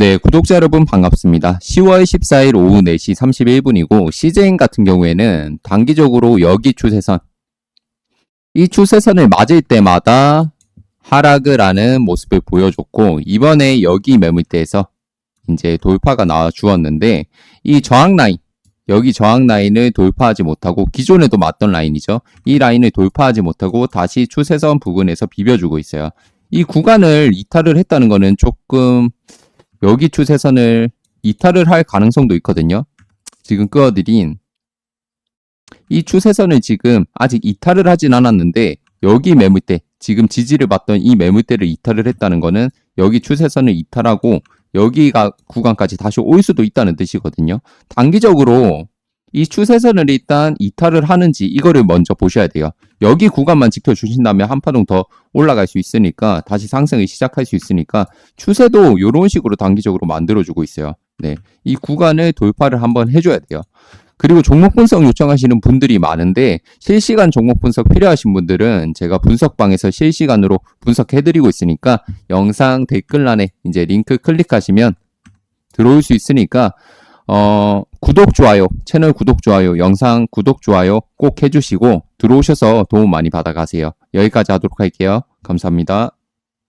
네, 구독자 여러분 반갑습니다. 10월 14일 오후 4시 31분이고 CJ인 같은 경우에는 단기적으로 여기 추세선 이 추세선을 맞을 때마다 하락을 하는 모습을 보여줬고 이번에 여기 매물대에서 이제 돌파가 나와 주었는데 이 저항 라인 여기 저항 라인을 돌파하지 못하고 기존에도 맞던 라인이죠. 이 라인을 돌파하지 못하고 다시 추세선 부근에서 비벼주고 있어요. 이 구간을 이탈을 했다는 거는 조금 여기 추세선을 이탈을 할 가능성도 있거든요. 지금 끄어드린 이 추세선을 지금 아직 이탈을 하진 않았는데 여기 매물대 지금 지지를 받던 이 매물대를 이탈을 했다는 거는 여기 추세선을 이탈하고 여기가 구간까지 다시 올 수도 있다는 뜻이거든요. 단기적으로 이 추세선을 일단 이탈을 하는지 이거를 먼저 보셔야 돼요. 여기 구간만 지켜주신다면 한 파동 더 올라갈 수 있으니까 다시 상승을 시작할 수 있으니까 추세도 이런 식으로 단기적으로 만들어주고 있어요. 네, 이 구간을 돌파를 한번 해줘야 돼요. 그리고 종목 분석 요청하시는 분들이 많은데 실시간 종목 분석 필요하신 분들은 제가 분석방에서 실시간으로 분석해드리고 있으니까 영상 댓글란에 이제 링크 클릭하시면 들어올 수 있으니까 어, 구독, 좋아요, 채널 구독, 좋아요, 영상 구독, 좋아요 꼭 해주시고 들어오셔서 도움 많이 받아가세요. 여기까지 하도록 할게요. 감사합니다.